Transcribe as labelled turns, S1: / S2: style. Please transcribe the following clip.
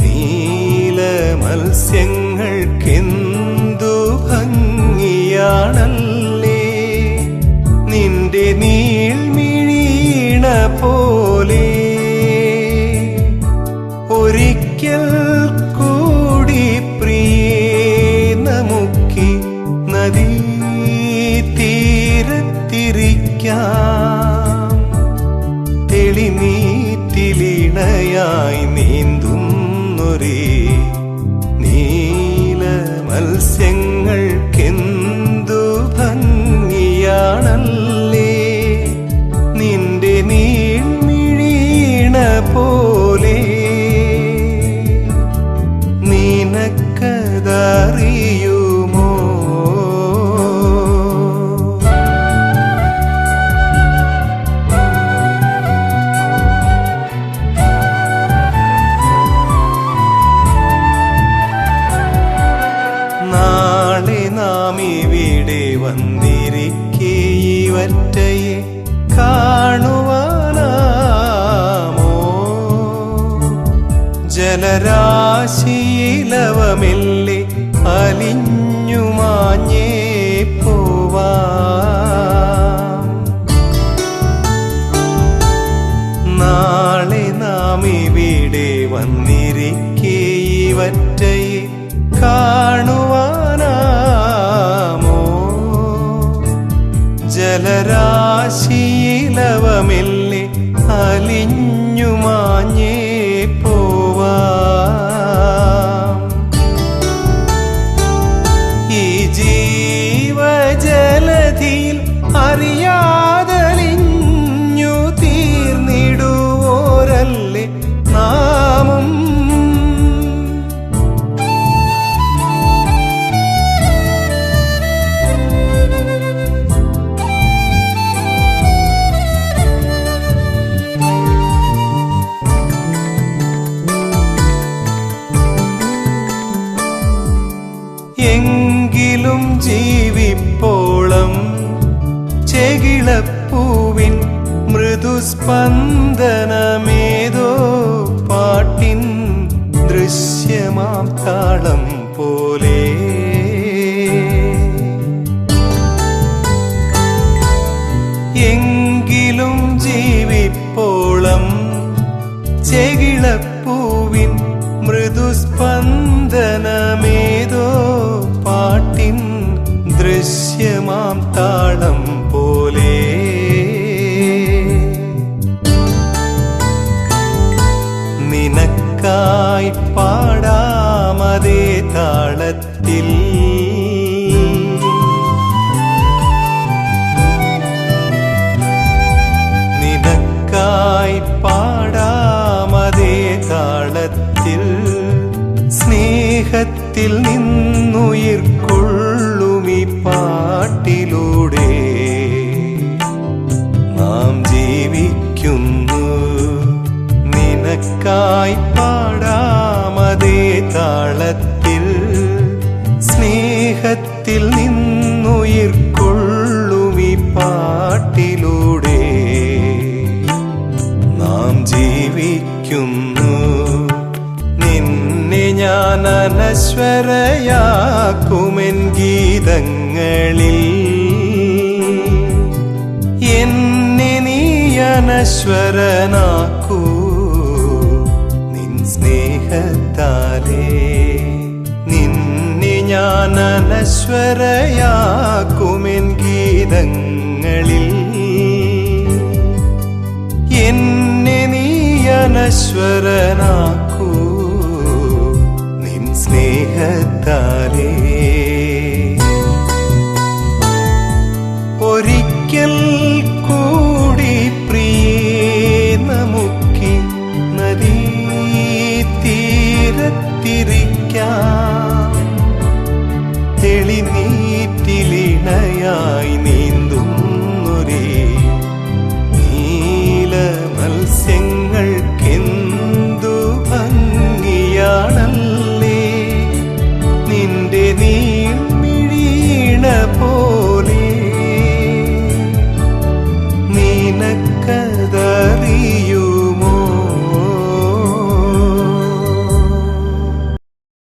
S1: നീല മത്സ്യങ്ങൾക്കെന്തു നീല മത്സ്യങ്ങൾക്കെന്തു നാളെ നാം ഇവിടെ വന്നിരിക്കേയിവറ്റയെ കാണുവാനാമോ? ജലരാശിയിലവമില്ലേ അലിഞ്ഞു മാഞ്ഞേ പോവാ. നാളെ നാം ഇവിടെ വന്നിരിക്കെ ഇവറ്റയെ കാണുവാനാമോ എങ്കിലും ജീവിപ്പോളം ചെകിളപ്പൂവിൻ മൃദുസ്പന്ദനമേതോ പാട്ടിൻ ദൃശ്യമാം താളം. ദൃശ്യമാം താളം പോലെ. നിനക്കായി പാടാമതേ താളത്തിൽ. നിനക്കായി പാടാമതേ താളത്തിൽ. സ്നേഹത്തിൽ നിന്നുയിർക്കൊള്ളുമി നിനക്കായി പാടാമതേ താളത്തിൽ. സ്നേഹത്തിൽ നിന്നുയിർക്കൊള്ളുമി പാട്ടിലൂടെ. നാം ജീവിക്കുന്നു. നിന്നെ ഞാൻ അനശ്വരയാക്കുമെൻ ഗീതങ്ങളിൽ. എന്നെ നീ അനശ്വരനാക്കൂ. സ്നേഹത്താലേ നിന്നെ ഞാൻ അനശ്വരയാക്കുമെൻ ഗീതങ്ങളിൽ. എന്നെ നീ അനശ്വരനാക്കൂ തിരിക്കാം തെളിനീറ്റിലിണയായി നീ